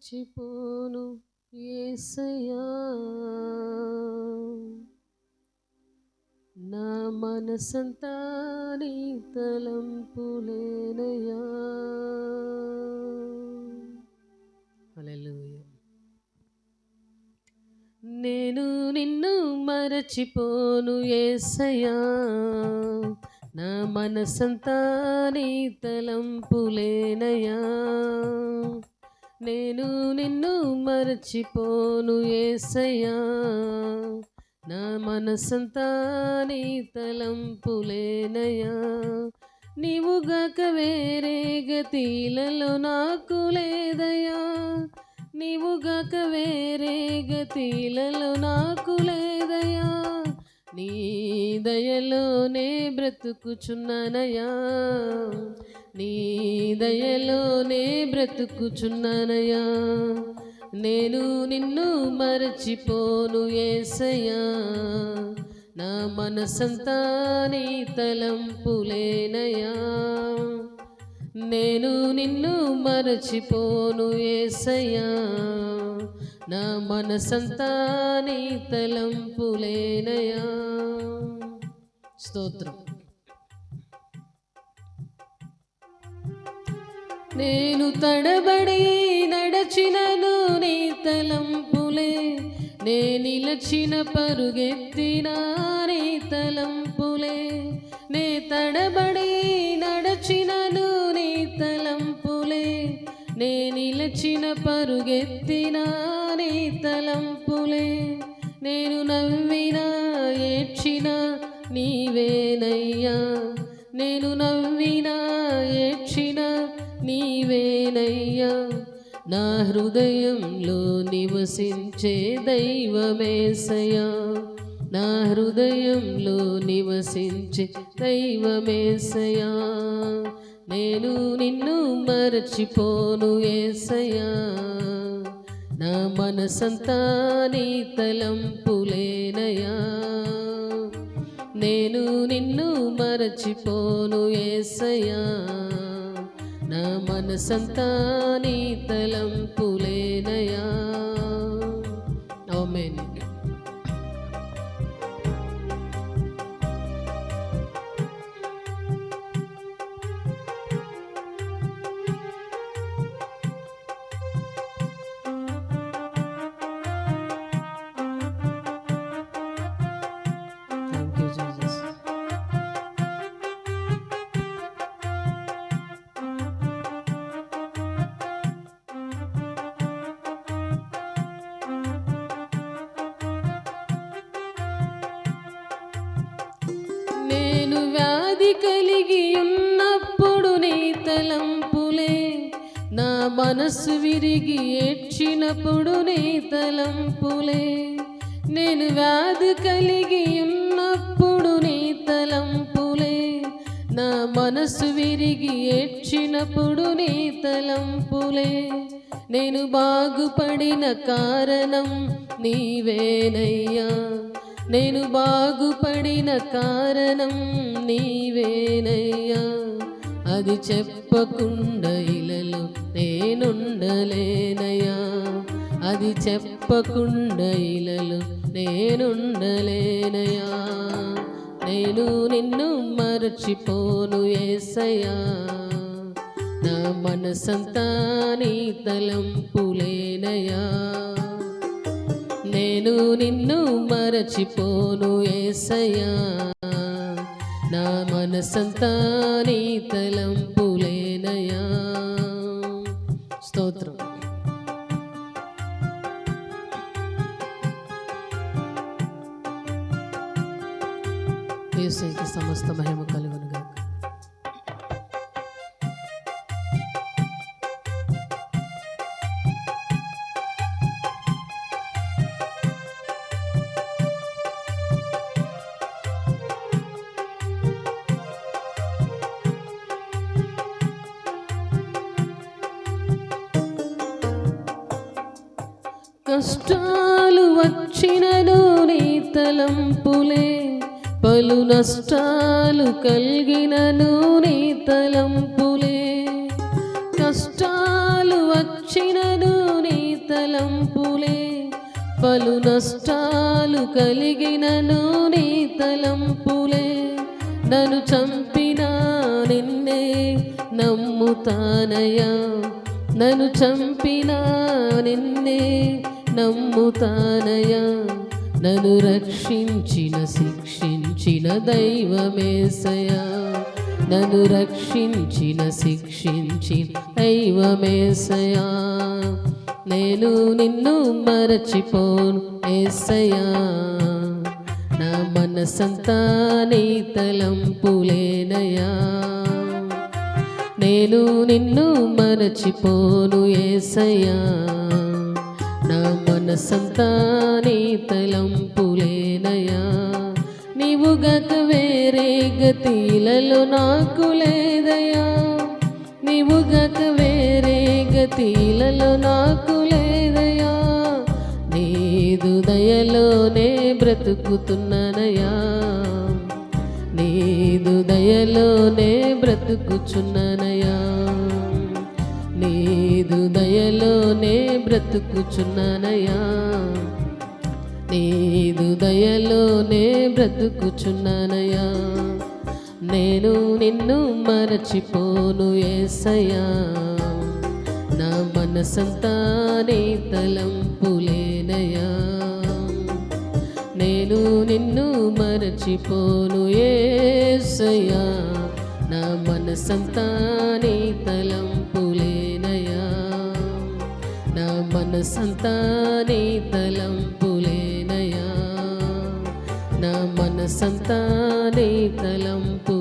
మర్చిపోను ఏసయ్యా. నా మనసంతా నీ తలంపులేనయ్యా నేను నిన్ను మరచిపోను ఏసయ్యా. నా మనసంతా నీ తలంపులేనయ్యా నేను నిన్ను మరచిపోను ఏసయ్యా. నా మనసంతా నీ తలంపులేనయ్యా నీవుగాక వేరే గతిలలో నాకు లేదయ్యా. నీవుగాక వేరే గతిలలో నాకు లేదయ్యా. నీ దయలోనే బ్రతుకుచున్నానయ్యా. నీ దయలోనే బ్రతుకుచున్నానయ్యా. నేను నిన్ను మరచిపోను ఏసయ్యా. నా మనసంతా నీ తలంపులేనయ్యా. నేను నిన్ను మరచిపోను ఏసయ్యా. నా మనసంతా నీ తలంపులేనయ్యా. స్తోత్రం. నేను తడబడి నడచినను నీ తలంపులే. నే నిలచిన పరుగెత్తిన నీ తలంపులే. నే తడబడి నడచినను నీ తలంపులే. నే నిలచిన పరుగెత్తిన నీ తలంపులే. నేను నవ్వినా ఏడ్చిన నీవేనయ్యా. నేను నవ్వి నీవేనయ్యా నా హృదయంలో నివసించే దైవమేసయా నా హృదయంలో నివసించే దైవమేసయా నేను నిన్ను మరచిపోను ఏసయా నా మనసంతా నీ తలంపులేనయా నేను నిన్ను మరచిపోను ఏసయా నా మనసంతా నీ తలంపులేనయా. ఆమేన్ మనసు విరిగి ఏడ్చినప్పుడు నీ తలంపులే. నేను వ్యాధి కలిగి ఉన్నప్పుడు నీ తలంపులే. నా మనసు విరిగి ఏడ్చినప్పుడు నీ తలంపులే. నేను బాగుపడిన కారణం నీవేనయ్యా. నేను బాగుపడిన కారణం నీవేనయ్యా. అది చెప్పకుండా ఇలలో నేనుండలేనయా అది చెప్పకుండా ఇలలో నేనుండలేనయా నేను నిన్ను మరచిపోను ఏసయా నా మనసంతా నీ తలంపులేనయా నేను నిన్ను మరచిపోను ఏసయా నా మనసంతా నీ తలంపులేనయా? స్తోత్రం. యేసుకి సమస్త మహిమ కలుగును. కష్టాలు వచ్చినను నీ తలంపులే. పలు నష్టాలు కలిగినను నీ తలంపులే. కష్టాలు వచ్చినను నీ తలంపులే. పలు నష్టాలు కలిగినను నీ తలంపులే. నన్ను చంపినా నిన్నే నమ్ముతానయ్యా. నన్ను చంపినా నిన్నే నమ్ముతానయా నన్ను రక్షించిన శిక్షించిన దైవమేసయా నన్ను రక్షించిన శిక్షించిన దైవమేసయా నేను నిన్ను మరచిపోను ఏసయా నా మనసంతా నీ తలంపులేనయా నేను నిన్ను మరచిపోను ఏసయ్యా. నా మనసంతా నీ తలంపులేనయా నీవు గక వేరే గతిలలో నాకు లేదయా నీవు గక వేరే గతిలలో నాకు లేదయా నీదు దయలోనే బ్రతుకుతున్నానయా నీదు దయలోనే బ్రతుకుచున్నానయా బ్రతుకుచున్నానయ్యా. నీదు దయలోనే బ్రతుకుచున్నానయ్యా. నేను నిన్ను మరచిపోను ఏసయ్యా. నా మనసంతా నీ తలంపులేనయ్యా. నేను నిన్ను మరచిపోను ఏసయ్యా. నా మనసంతా నీ తలంపు నా మనసంతా తలంపులేనయా నా మనసంతా నీ తలంపు